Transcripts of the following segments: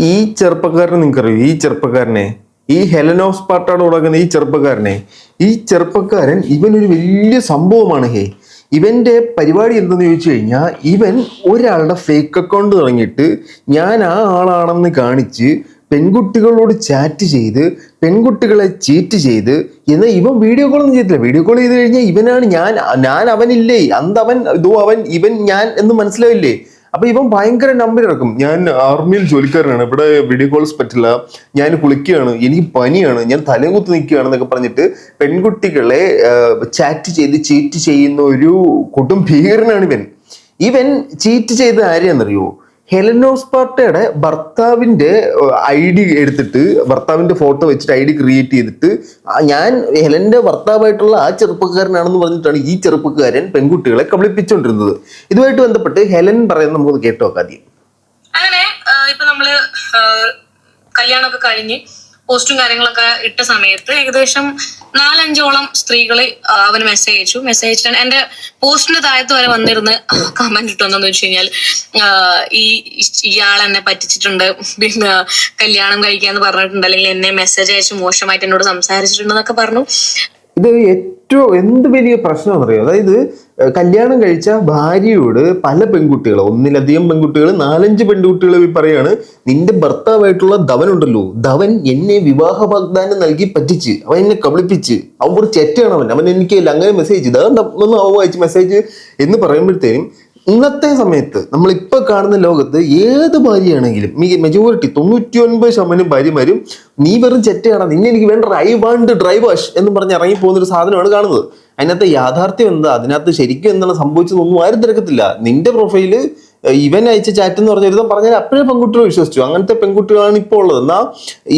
ഈ ചെറുപ്പക്കാരനെ നിങ്ങൾക്കറിയോ? ഈ ചെറുപ്പക്കാരനെ. ഈ ഹെലൻ ഓഫ് സ്പാർട്ടാണ് തുടങ്ങുന്ന ഈ ചെറുപ്പക്കാരനെ. ഈ ചെറുപ്പക്കാരൻ ഇവൻ ഒരു വലിയ സംഭവമാണ് ഹേ. ഇവന്റെ പരിപാടി എന്തെന്ന് ചോദിച്ചു കഴിഞ്ഞാൽ ഇവൻ ഒരാളുടെ ഫേക്ക് അക്കൗണ്ട് തുടങ്ങിയിട്ട് ഞാൻ ആ ആളാണെന്ന് കാണിച്ച് പെൺകുട്ടികളോട് ചാറ്റ് ചെയ്ത് പെൺകുട്ടികളെ ചീറ്റ് ചെയ്ത് എന്നാൽ ഇവൻ വീഡിയോ കോളൊന്നും ചെയ്തില്ല വീഡിയോ കോൾ ചെയ്ത് കഴിഞ്ഞാൽ ഇവനാണ് ഞാൻ ഞാൻ അവനില്ലേ അന്തവൻ ഇതോ അവൻ ഇവൻ ഞാൻ എന്ന് മനസ്സിലാവില്ലേ? അപ്പൊ ഇവൻ ഭയങ്കര നമ്പർ ഇറക്കും. ഞാൻ ആർമിയിൽ ജോലിക്കാരനാണ്. ഇവിടെ വീഡിയോ കോൾസ് പറ്റില്ല. ഞാൻ കുളിക്കുകയാണ്. എനിക്ക് പനിയാണ്. ഞാൻ തലകുത്ത് കുത്തി നിൽക്കുകയാണ് എന്നൊക്കെ പറഞ്ഞിട്ട് പെൺകുട്ടികളെ ചാറ്റ് ചെയ്ത് ചീറ്റ് ചെയ്യുന്ന ഒരു കൊടും ഭീകരനാണ് ഇവൻ. ഇവൻ ചീറ്റ് ചെയ്ത ആരെയാണെന്നറിയോ? ഹെലനോസ് പാർട്ടയുടെ ഭർത്താവിന്റെ ഐ ഡി എടുത്തിട്ട് ഭർത്താവിന്റെ ഫോട്ടോ വെച്ചിട്ട് ഐ ഡി ക്രിയേറ്റ് ചെയ്തിട്ട് ഞാൻ ഹെലന്റെ ഭർത്താവായിട്ടുള്ള ആ ചെറുപ്പക്കാരനാണെന്ന് പറഞ്ഞിട്ടാണ് ഈ ചെറുപ്പക്കാരൻ പെൺകുട്ടികളെ കബളിപ്പിച്ചുകൊണ്ടിരുന്നത് ഇതുമായിട്ട് ബന്ധപ്പെട്ട് ഹെലൻ പറയുന്നത് നമുക്ക് കേട്ടോ ആദ്യം. അങ്ങനെ ഇപ്പൊ നമ്മൾ കല്യാണമൊക്കെ കഴിഞ്ഞ് പോസ്റ്റും കാര്യങ്ങളൊക്കെ ഇട്ട സമയത്ത് ഏകദേശം നാലഞ്ചോളം സ്ത്രീകൾ ആ, അവന് മെസ്സേജ് അയച്ചു. മെസ്സേജ് അയച്ചിട്ട് എന്റെ പോസ്റ്റിന്റെ താഴത്ത് വരെ വന്നിരുന്ന് കമന്റ് ഇട്ടെന്നു വെച്ച് കഴിഞ്ഞാൽ ഈ ഇയാൾ എന്നെ പറ്റിച്ചിട്ടുണ്ട്. പിന്നെ കല്യാണം കഴിക്കാന്ന് പറഞ്ഞിട്ടുണ്ട്. അല്ലെങ്കിൽ എന്നെ മെസ്സേജ് അയച്ച് മോശമായിട്ട് എന്നോട് സംസാരിച്ചിട്ടുണ്ടെന്നൊക്കെ പറഞ്ഞു. ഇത് ഏറ്റവും എന്ത് വലിയ പ്രശ്നം പ്രശ്നമെന്നറിയോ അതായത് കല്യാണം കഴിച്ച ഭാര്യയോട് പല പെൺകുട്ടികൾ ഒന്നിലധികം പെൺകുട്ടികൾ നാലഞ്ച് പെൺകുട്ടികൾ പറയാണ് നിന്റെ ഭർത്താവായിട്ടുള്ള ധവൻ ഉണ്ടല്ലോ ധവൻ എന്നെ വിവാഹ വാഗ്ദാനം നൽകി പറ്റിച്ച് അവൻ എന്നെ കബളിപ്പിച്ച് അവൻ ഒരു ചെറ്റാണ് അവൻ. അവൻ എനിക്ക് അങ്ങനെ മെസ്സേജ് ധവൻ ഒന്ന് അവ അയച്ച് മെസ്സേജ് എന്ന് പറയുമ്പോഴത്തേനും ഇന്നത്തെ സമയത്ത് നമ്മൾ ഇപ്പൊ കാണുന്ന ലോകത്ത് ഏത് ഭാര്യയാണെങ്കിലും മെജോറിറ്റി തൊണ്ണൂറ്റി ഒൻപത് ശതമാനം ഭാര്യമാരും നീ വെറും ചെറ്റയാണ് നിന്നെ എനിക്ക് വേണ്ട ഐ വാണ്ട് ഡ്രൈവ് വാഷ് എന്ന് പറഞ്ഞ് ഇറങ്ങി പോകുന്ന ഒരു സാധനമാണ് കാണുന്നത്. അതിനകത്ത് യാഥാർത്ഥ്യം എന്താ? അതിനകത്ത് ശരിക്കും എന്താണ് സംഭവിച്ചതൊന്നും ആരും തിരക്കത്തില്ല. നിന്റെ പ്രൊഫൈൽ ഇവൻ അയച്ച ചാറ്റ് എന്ന് പറഞ്ഞ പറഞ്ഞാൽ അപ്പോഴേ പെൺകുട്ടികൾ വിശ്വസിച്ചു. അങ്ങനത്തെ പെൺകുട്ടികളാണ് ഇപ്പോൾ ഉള്ളത്. എന്നാ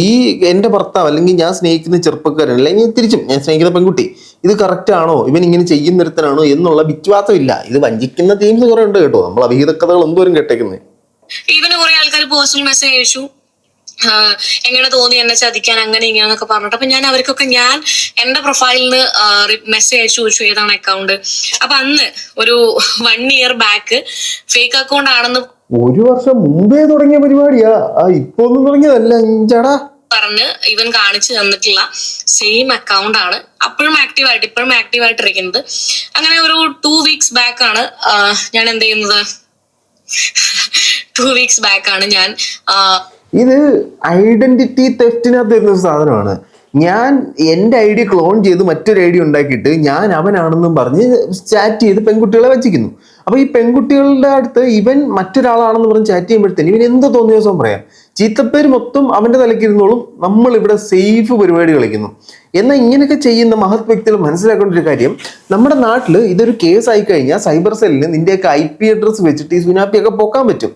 ഈ എന്റെ ഭർത്താവ് അല്ലെങ്കിൽ ഞാൻ സ്നേഹിക്കുന്ന ചെറുപ്പക്കാരൻ അല്ലെങ്കിൽ തിരിച്ചും ഞാൻ സ്നേഹിക്കുന്ന പെൺകുട്ടി ഇത് കറക്റ്റ് ആണോ? ഇവൻ ഇങ്ങനെ ചെയ്യുന്നിടത്തനാണോ എന്നുള്ള വിശ്വാസമില്ല ഇത് വഞ്ചിക്കുന്ന തീംസ് കുറെ ഉണ്ട് കേട്ടോ. നമ്മൾ കഥകൾ എന്തോരം കേട്ടേക്കുന്നത് ഇവന് കുറെ ആൾക്കാർ പേഴ്സണൽ മെസ്സേജ് അയച്ചു. എങ്ങനെ തോന്നി എന്നെ ചതിക്കാൻ അങ്ങനെ ഇങ്ങനെന്നൊക്കെ പറഞ്ഞിട്ട്. അപ്പൊ ഞാൻ അവർക്കൊക്കെ ഞാൻ എന്റെ പ്രൊഫൈലിൽ നിന്ന് മെസ്സേജ് അയച്ചു ചോദിച്ചു ഏതാണ് അക്കൗണ്ട് അപ്പൊ അന്ന് ഒരു one year back fake account ആണെന്ന് ഒരു വർഷം മുമ്പേ തുടങ്ങിയ പരിപാടിയാ. ഇപ്പൊ ഒന്നും തുടങ്ങിയതല്ല. അഞ്ചടാ പറഞ്ഞ് ഇവൻ കാണിച്ചു തന്നിട്ടുള്ള സെയിം അക്കൗണ്ട് ആണ് അപ്പോഴും ആക്റ്റീവ് ആയിട്ട് ഇപ്പോഴും ആക്റ്റീവ് ആയിട്ടിരിക്കുന്നത് അങ്ങനെ ഒരു ടു വീക്സ് ബാക്ക് ആണ് ഞാൻ എന്ത് ചെയ്യുന്നത്? ടു വീക്സ് ബാക്ക് ആണ് ഞാൻ ഇത് ഐഡന്റിറ്റി തെഫ്റ്റിനകത്ത് വരുന്ന ഒരു സാധനമാണ്. ഞാൻ എന്റെ ഐ ഡി ക്ലോൺ ചെയ്ത് മറ്റൊരു ഐ ഡി ഉണ്ടാക്കിയിട്ട് ഞാൻ അവനാണെന്നും പറഞ്ഞ് ചാറ്റ് ചെയ്ത് പെൺകുട്ടികളെ വച്ചിരിക്കുന്നു അപ്പൊ ഈ പെൺകുട്ടികളുടെ അടുത്ത് ഇവൻ മറ്റൊരാളാണെന്ന് പറഞ്ഞ് ചാറ്റ് ചെയ്യുമ്പോഴത്തേന് ഇവൻ എന്ത് തോന്നിയ ദിവസം പറയാം? ചീത്തപ്പേര് മൊത്തം അവന്റെ തലയ്ക്ക് ഇരുന്നോളും നമ്മൾ ഇവിടെ സേഫ് പരിപാടി കളിക്കുന്നു. എന്നാൽ ഇങ്ങനെയൊക്കെ ചെയ്യുന്ന മഹത് വ്യക്തികൾ മനസ്സിലാക്കേണ്ട ഒരു കാര്യം നമ്മുടെ നാട്ടിൽ ഇതൊരു കേസ് ആയി കഴിഞ്ഞാൽ സൈബർ സെല്ലിന് നിന്റെയൊക്കെ ഐ പി അഡ്രസ് വെച്ചിട്ട് ഈ സുനാപ്പിയൊക്കെ പൊക്കാൻ പറ്റും.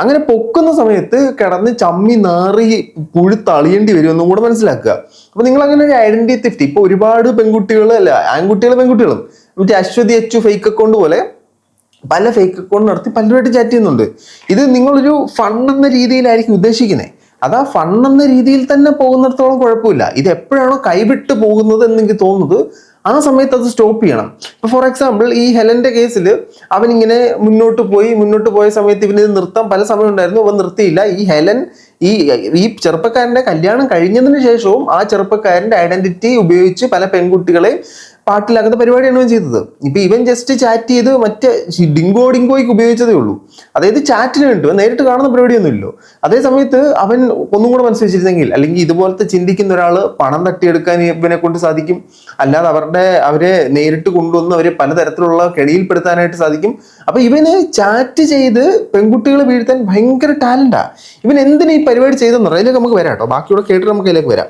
അങ്ങനെ പൊക്കുന്ന സമയത്ത് കിടന്ന് ചമ്മി നാറി പുഴുത്തളിയേണ്ടി വരും എന്നും കൂടെ മനസ്സിലാക്കുക. അപ്പൊ നിങ്ങൾ അങ്ങനെ ഒരു ഐഡന്റിറ്റി തെറ്റി ഇപ്പൊ ഒരുപാട് പെൺകുട്ടികൾ അല്ല ആൺകുട്ടികളും പെൺകുട്ടികളും. മറ്റേ അശ്വതി അച്ചു ഫേക്ക് അക്കൗണ്ട് പോലെ പല ഫേക്ക് അക്കൗണ്ട് നടത്തി പലരുമായിട്ട് ചാറ്റ് ചെയ്യുന്നുണ്ട്. ഇത് നിങ്ങളൊരു ഫണ്ട് എന്ന രീതിയിലായിരിക്കും ഉദ്ദേശിക്കുന്നത് അതാ ഫണ്ട് എന്ന രീതിയിൽ തന്നെ പോകുന്നിടത്തോളം കുഴപ്പമില്ല. ഇത് എപ്പോഴാണോ കൈവിട്ട് പോകുന്നത് എന്ന് എനിക്ക് തോന്നുന്നത് ആ സമയത്ത് അത് സ്റ്റോപ്പ് ചെയ്യണം. ഇപ്പൊ ഫോർ എക്സാമ്പിൾ ഈ ഹെലന്റെ കേസിൽ അവൻ ഇങ്ങനെ മുന്നോട്ട് പോയി മുന്നോട്ട് പോയ സമയത്ത് ഇവന് നൃത്തം പല സമയം ഉണ്ടായിരുന്നു അവൻ നിർത്തിയില്ല. ഈ ഹെലൻ ഈ ഈ ചെറുപ്പക്കാരന്റെ കല്യാണം കഴിഞ്ഞതിന് ശേഷവും ആ ചെറുപ്പക്കാരന്റെ ഐഡന്റിറ്റി ഉപയോഗിച്ച് പല പെൺകുട്ടികളെ പാട്ടിലാക്കുന്ന പരിപാടിയാണ് ഇവൻ ചെയ്തത്. ഇപ്പൊ ഇവൻ ജസ്റ്റ് ചാറ്റ് ചെയ്ത് മറ്റേ ഡിങ്കോ ഡിങ്കോയ്ക്ക് ഉപയോഗിച്ചതേ ഉള്ളൂ. അതായത് ചാറ്റിന് കിട്ടും നേരിട്ട് കാണുന്ന പരിപാടിയൊന്നുമില്ലോ. അതേ സമയത്ത് അവൻ ഒന്നും കൂടെ മനസ്സിലാച്ചിരുന്നെങ്കിൽ അല്ലെങ്കിൽ ഇതുപോലത്തെ ചിന്തിക്കുന്ന ഒരാൾ പണം തട്ടിയെടുക്കാൻ ഇവനെ കൊണ്ട് സാധിക്കും. അല്ലാതെ അവരുടെ അവരെ നേരിട്ട് കൊണ്ടുവന്ന് അവരെ പലതരത്തിലുള്ള കെണിയിൽപ്പെടുത്താനായിട്ട് സാധിക്കും. അപ്പൊ ഇവന് ചാറ്റ് ചെയ്ത് പെൺകുട്ടികളെ വീഴ്ത്താൻ ഭയങ്കര ടാലന്റാ ഇവൻ എന്തിനാ ഈ പരിപാടി ചെയ്തെന്ന് അതിലേക്ക് നമുക്ക് വരാം കേട്ടോ. ബാക്കിയുള്ള കേട്ടിട്ട് നമുക്ക് അതിലേക്ക് വരാം.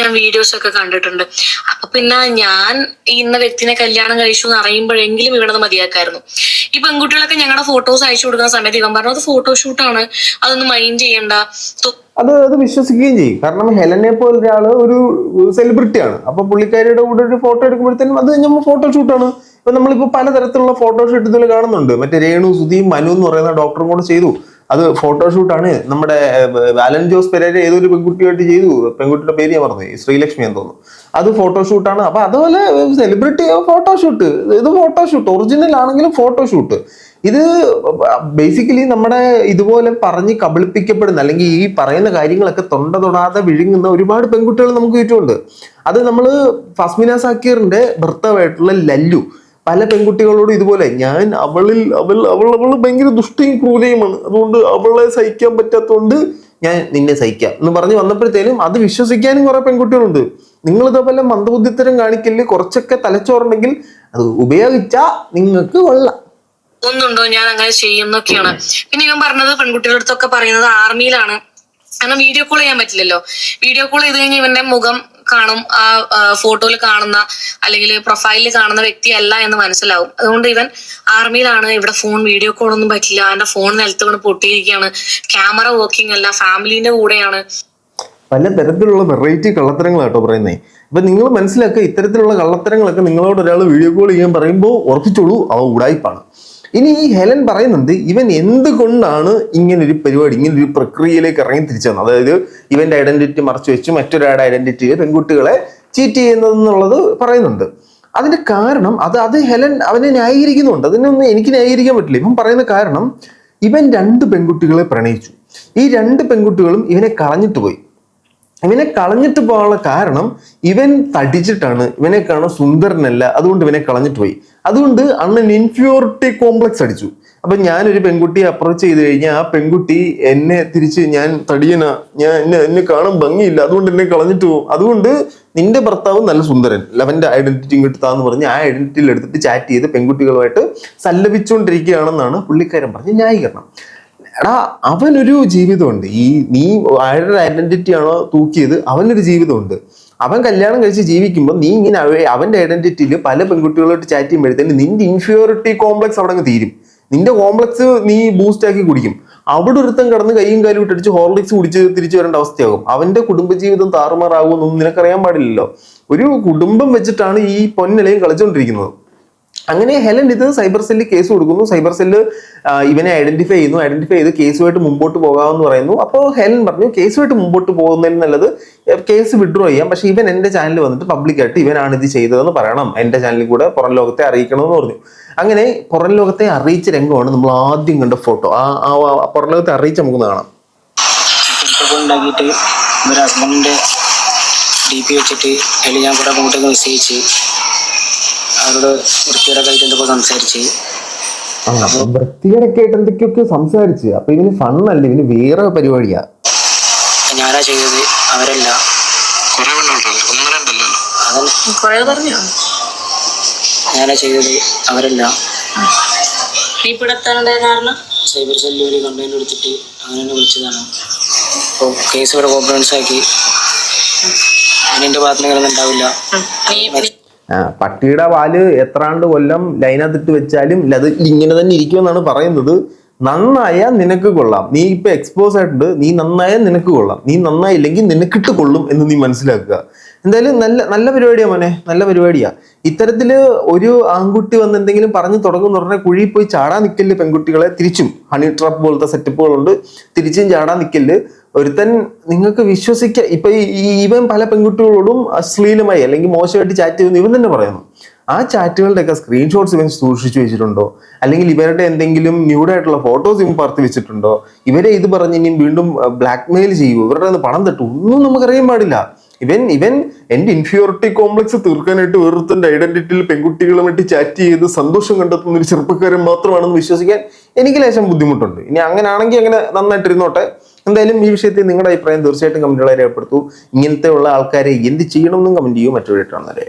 ഞാൻ വീഡിയോസ് ഒക്കെ കണ്ടിട്ടുണ്ട്. അപ്പൊ പിന്നെ ഞാൻ ഇന്ന വ്യക്തിനെ കല്യാണം കഴിച്ചു എന്ന് അറിയുമ്പോഴെങ്കിലും ഇവിടെ നിന്ന് മതിയാക്കായിരുന്നു. ഈ പെൺകുട്ടികളൊക്കെ ഞങ്ങളുടെ ഫോട്ടോസ് അയച്ചു കൊടുക്കുന്ന സമയത്ത് ഇവൻ പറഞ്ഞു അത് ഫോട്ടോഷൂട്ടാണ് അതൊന്നും മൈൻഡ് ചെയ്യണ്ട. അത് അത് വിശ്വസിക്കുകയും ചെയ്യും. കാരണം ഹെലനെ പോലെ ഒരാൾ ഒരു സെലിബ്രിറ്റിയാണ് അപ്പൊ പുള്ളിക്കാരിയുടെ കൂടെ ഒരു ഫോട്ടോ എടുക്കുമ്പോഴത്തേനും അത് നമ്മൾ ഫോട്ടോഷൂട്ടാണ് ഇപ്പൊ നമ്മളിപ്പോ പലതരത്തിലുള്ള ഫോട്ടോഷൂട്ട് ഇതിൽ കാണുന്നുണ്ട്. മറ്റേ രേണു സുധി മനു എന്ന് പറയുന്ന ഡോക്ടറും കൂടെ ചെയ്തു. അത് ഫോട്ടോഷൂട്ടാണ് നമ്മുടെ വാലൻ ജോസ് പെരേര ഏതൊരു പെൺകുട്ടിയായിട്ട് ചെയ്തു? പെൺകുട്ടിയുടെ പേര് ഞാൻ പറഞ്ഞു ശ്രീലക്ഷ്മി എന്ന് തോന്നുന്നു. അത് ഫോട്ടോഷൂട്ടാണ് അപ്പൊ അതുപോലെ സെലിബ്രിറ്റി ഫോട്ടോഷൂട്ട് ഇത് ഫോട്ടോഷൂട്ട് ഒറിജിനൽ ആണെങ്കിലും ഫോട്ടോഷൂട്ട് ഇത് ബേസിക്കലി നമ്മുടെ ഇതുപോലെ പറഞ്ഞ് കബളിപ്പിക്കപ്പെടുന്ന അല്ലെങ്കിൽ ഈ പറയുന്ന കാര്യങ്ങളൊക്കെ തൊണ്ട തൊടാതെ വിഴുങ്ങുന്ന ഒരുപാട് പെൺകുട്ടികൾ നമുക്ക് ചുറ്റുമുണ്ട്. അത് നമ്മൾ ഫസ്മിന സാക്കീറിന്റെ ഭർത്താവായിട്ടുള്ള ലല്ലു. പല പെൺകുട്ടികളോടും ഇതുപോലെ. ഞാൻ അവളിൽ അവൾ അവൾ അവൾ ഭയങ്കര ദുഷ്ടയും ക്രൂരയുമാണ്. അതുകൊണ്ട് അവളെ സഹിക്കാൻ പറ്റാത്തതുകൊണ്ട് ഞാൻ നിന്നെ സഹിക്കാം എന്ന് പറഞ്ഞ് വന്നപ്പോഴത്തേനും അത് വിശ്വസിക്കാനും കുറെ പെൺകുട്ടികളുണ്ട്. നിങ്ങൾ ഇതേപോലെ മന്ദബുദ്ധിത്തരം കാണിക്കൽ കുറച്ചൊക്കെ തലച്ചോറുണ്ടെങ്കിൽ അത് ഉപയോഗിച്ചാ നിങ്ങൾക്ക് കൊള്ളാം. ഒന്നുണ്ടോ? ഞാൻ അങ്ങനെ ചെയ്യുന്നൊക്കെയാണ്. പിന്നെ ഞാൻ പറഞ്ഞത് പെൺകുട്ടികളുടെ അടുത്തൊക്കെ പറയുന്നത് ആർമിയിലാണ്. കാരണം വീഡിയോ കോൾ ചെയ്യാൻ പറ്റില്ലല്ലോ. വീഡിയോ കോൾ ചെയ്ത് കഴിഞ്ഞാൽ ഇവന്റെ മുഖം കാണും. ആ ഫോട്ടോയിൽ കാണുന്ന അല്ലെങ്കിൽ പ്രൊഫൈലിൽ കാണുന്ന വ്യക്തിയല്ല എന്ന് മനസ്സിലാവും. അതുകൊണ്ട് ഇവൻ ആർമിയിലാണ് ഇവിടെ ഫോൺ വീഡിയോ കോൾ ഒന്നും പറ്റില്ല. എന്റെ ഫോൺ നിലത്ത് വീണ് പൊട്ടിയിരിക്കുകയാണ്. ക്യാമറ വർക്കിംഗ് അല്ല. ഫാമിലിന്റെ കൂടെയാണ്. പല തരത്തിലുള്ള വെറൈറ്റി കള്ളത്തരങ്ങളാട്ടോ പറയുന്നേ. ഇപ്പൊ നിങ്ങൾ മനസ്സിലാക്കുക ഇത്തരത്തിലുള്ള കള്ളത്തരങ്ങളൊക്കെ നിങ്ങളോട് ഒരാൾ വീഡിയോ കോൾ ചെയ്യാൻ പറയുമ്പോൾ ഉറപ്പിച്ചോളൂ. അവ ഉടായ്പാണ് ഇനി ഈ ഹെലൻ പറയുന്നുണ്ട് ഇവൻ എന്തുകൊണ്ടാണ് ഇങ്ങനൊരു പരിപാടി ഇങ്ങനൊരു പ്രക്രിയയിലേക്ക് ഇറങ്ങി തിരിച്ചു വന്നത് അതായത് ഇവന്റെ ഐഡന്റിറ്റി മറച്ചു വെച്ച് മറ്റൊരാളുടെ ഐഡന്റിറ്റിയെ പെൺകുട്ടികളെ ചീറ്റ് ചെയ്യുന്നതെന്നുള്ളത് പറയുന്നുണ്ട്. അതിന്റെ കാരണം അത് അത് ഹെലൻ അവനെ ന്യായീകരിക്കുന്നുണ്ട്. അതിനൊന്നും എനിക്ക് ന്യായീകരിക്കാൻ പറ്റില്ല. ഇവൻ പറയുന്ന കാരണം ഇവൻ രണ്ട് പെൺകുട്ടികളെ പ്രണയിച്ചു. ഈ രണ്ട് പെൺകുട്ടികളും ഇവനെ കളഞ്ഞിട്ട് പോയി. ഇവനെ കളഞ്ഞിട്ട് പോകാനുള്ള കാരണം ഇവൻ തടിച്ചിട്ടാണ്. ഇവനെ കാണാൻ സുന്ദരനല്ല അതുകൊണ്ട് ഇവനെ കളഞ്ഞിട്ട് പോയി. അതുകൊണ്ട് അണ്ണൻ ഇൻഫ്യൂരിറ്റി കോംപ്ലക്സ് അടിച്ചു. അപ്പൊ ഞാനൊരു പെൺകുട്ടിയെ അപ്രോച്ച് ചെയ്ത് കഴിഞ്ഞാൽ ആ പെൺകുട്ടി എന്നെ തിരിച്ച് ഞാൻ തടിയന ഞാൻ എന്നെ എന്നെ കാണാൻ ഭംഗിയില്ല അതുകൊണ്ട് എന്നെ കളഞ്ഞിട്ട് പോകും അതുകൊണ്ട് നിന്റെ ഭർത്താവ് നല്ല സുന്ദരൻ അവന്റെ ഐഡന്റിറ്റി ഇങ്ങോട്ട് താന്ന് പറഞ്ഞ് ആ ഐഡന്റിറ്റിയിൽ എടുത്തിട്ട് ചാറ്റ് ചെയ്ത് പെൺകുട്ടികളുമായിട്ട് സല്ലപിച്ചുകൊണ്ടിരിക്കുകയാണെന്നാണ് പുള്ളിക്കാരൻ പറഞ്ഞ് ന്യായീകരണം. എടാ അവനൊരു ജീവിതമുണ്ട്. ഈ നീ അയാളുടെ ഐഡന്റിറ്റി ആണോ തൂക്കിയത് അവനൊരു ജീവിതമുണ്ട്. അവൻ കല്യാണം കഴിച്ച് ജീവിക്കുമ്പോൾ നീ ഇങ്ങനെ അവന്റെ ഐഡന്റിറ്റിയിൽ പല പെൺകുട്ടികളോട്ട് ചാറ്റ് ചെയ്യുമ്പോഴത്തേന് നിന്റെ ഇൻഫീരിയോറിറ്റി കോംപ്ലക്സ് അവിടെ അങ്ങ് തീരും. നിന്റെ കോംപ്ലക്സ് നീ ബൂസ്റ്റ് ആക്കി കുടിക്കും. അവിടെ ഒരുത്തം കിടന്ന് കൈയും കാലും ഇട്ടടിച്ച് ഹോർലിക്സ് കുടിച്ച് തിരിച്ചു വരേണ്ട അവസ്ഥയാകും. അവന്റെ കുടുംബജീവിതം താറുമാറാകുമെന്നൊന്നും നിനക്കറിയാൻ പാടില്ലല്ലോ. ഒരു കുടുംബം വെച്ചിട്ടാണ് ഈ പൊന്നിലയും കളിച്ചുകൊണ്ടിരിക്കുന്നത് അങ്ങനെ ഹെലൻ ഇത് സൈബർ സെല്ലിൽ കേസ് കൊടുക്കുന്നു. സൈബർ സെല്ല് ഇവനെ ഐഡന്റിഫൈ ചെയ്യുന്നു. ഐഡന്റിഫൈ ചെയ്ത് കേസുമായിട്ട് മുമ്പോട്ട് പോകാമെന്ന് പറയുന്നു. അപ്പോൾ ഹെലൻ പറഞ്ഞു കേസുമായിട്ട് മുമ്പോട്ട് പോകുന്നതിൽ നല്ലത് കേസ് വിഡ്രോ ചെയ്യാം. പക്ഷേ ഇവൻ എന്റെ ചാനലിൽ വന്നിട്ട് പബ്ലിക്കായിട്ട് ഇവനാണ് ഇത് ചെയ്തതെന്ന് പറയണം. എന്റെ ചാനലിൽ കൂടെ പുറം ലോകത്തെ അറിയിക്കണമെന്ന് പറഞ്ഞു. അങ്ങനെ പുറം ലോകത്തെ അറിയിച്ച രംഗമാണ് നമ്മൾ ആദ്യം കണ്ട ഫോട്ടോ ആ പുറം ലോകത്തെ അറിയിച്ച് നമുക്ക് കാണാം. ഉണ്ടാക്കിയിട്ട് ഡി പി വെച്ചിട്ട് അതിൽ ഞാൻ കൂടെ അങ്ങോട്ടേക്ക് മെസ്സേജ് അവരോട് വൃത്തിയുടെ ആയിട്ട് എന്തൊക്കെ സംസാരിച്ച്. എന്തൊക്കെയൊക്കെ സംസാരിച്ച്. അപ്പൊ ഇവന് ഫണ്ണല്ല ഇവന് വേറെ പരിപാടിയാ. ഞാനാ ചെയ്തത് അവരല്ല. ഞാനാ ചെയ്തത് അവരല്ല. സൈബർ സെല്ലിൽ ഒരു കംപ്ലൈന്റ് കൊടുത്തിട്ട് അങ്ങനെ വിളിച്ചതാണ്. അപ്പോൾ കേസ് ഇവിടെ ആക്കി. ഇനി ഭാഗത്തുനിന്ന് ഭാഗത്ത് പട്ടിയുടെ വാൽ എത്രാണ്ട് കൊല്ലം ലൈനകത്തിട്ട് വെച്ചാലും അത് ഇങ്ങനെ തന്നെ ഇരിക്കുമെന്നാണ് പറയുന്നത്. നന്നായ നിനക്ക് കൊള്ളാം. നീ ഇപ്പൊ എക്സ്പോസ് ആയിട്ടുണ്ട്. നീ നന്നായ നിനക്ക് കൊള്ളാം. നീ നന്നായില്ലെങ്കിൽ നിനക്കിട്ട് കൊള്ളും എന്ന് നീ മനസ്സിലാക്കുക. എന്തായാലും നല്ല നല്ല പരിപാടിയാ മോനെ. നല്ല പരിപാടിയാ. ഇത്തരത്തിൽ ഒരു ആൺകുട്ടി വന്ന് എന്തെങ്കിലും പറഞ്ഞു തുടങ്ങുന്ന ഉടനെ കുഴിയിൽ പോയി ചാടാൻ നിൽക്കൽ പെൺകുട്ടികളെ തിരിച്ചും. ഹണി ട്രാപ്പ് പോലത്തെ സെറ്റപ്പുകളുണ്ട് തിരിച്ചും ചാടാൻ നിൽക്കൽ ഒരുത്തൻ നിങ്ങൾക്ക് വിശ്വസിക്ക ഇപ്പൊ ഈ ഇവൻ പല പെൺകുട്ടികളോടും അശ്ലീലമായി അല്ലെങ്കിൽ മോശമായിട്ട് ചാറ്റ് ചെയ്യുന്നു ഇവൻ തന്നെ പറയുന്നു. ആ ചാറ്റുകളുടെ ഒക്കെ സ്ക്രീൻഷോട്ട്സ് ഇവൻ സൂക്ഷിച്ചു വെച്ചിട്ടുണ്ടോ? അല്ലെങ്കിൽ ഇവരുടെ എന്തെങ്കിലും ന്യൂഡായിട്ടുള്ള ഫോട്ടോസ് ഇവൻ പറത്തി വെച്ചിട്ടുണ്ടോ? ഇവരെ ഇത് പറഞ്ഞ് ഇനിയും വീണ്ടും ബ്ലാക്ക് മെയിൽ ചെയ്യുമോ ഇവരുടെ കയ്യിന്ന് പണം തട്ടു. ഒന്നും നമുക്കറിയാൻ പാടില്ല. ഇവൻ ഇവൻ എന്റെ ഇൻഫിയോറിറ്റി കോംപ്ലക്സ് തീർക്കാനായിട്ട് വേറൊരുത്തന്റെ ഐഡന്റിറ്റിയിൽ പെൺകുട്ടികളുമായിട്ട് ചാറ്റ് ചെയ്ത് സന്തോഷം കണ്ടെത്തുന്ന ഒരു ചെറുപ്പക്കാരൻ മാത്രമാണെന്ന് വിശ്വസിക്കാൻ എനിക്ക് ലേശം ബുദ്ധിമുട്ടുണ്ട്. ഇനി അങ്ങനെ ആണെങ്കിൽ അങ്ങനെ നന്നായിട്ടിരുന്നോട്ടെ. എന്തായാലും ഈ വിഷയത്തിൽ നിങ്ങളുടെ അഭിപ്രായം തീർച്ചയായിട്ടും കമന്റുകളെ രേഖപ്പെടുത്തൂ. ഇങ്ങനത്തെ ഉള്ള ആൾക്കാരെ എന്ത് ചെയ്യണമെന്നും കമന്റ് ചെയ്യൂ. മറ്റൊരു കാണുന്നവരെ.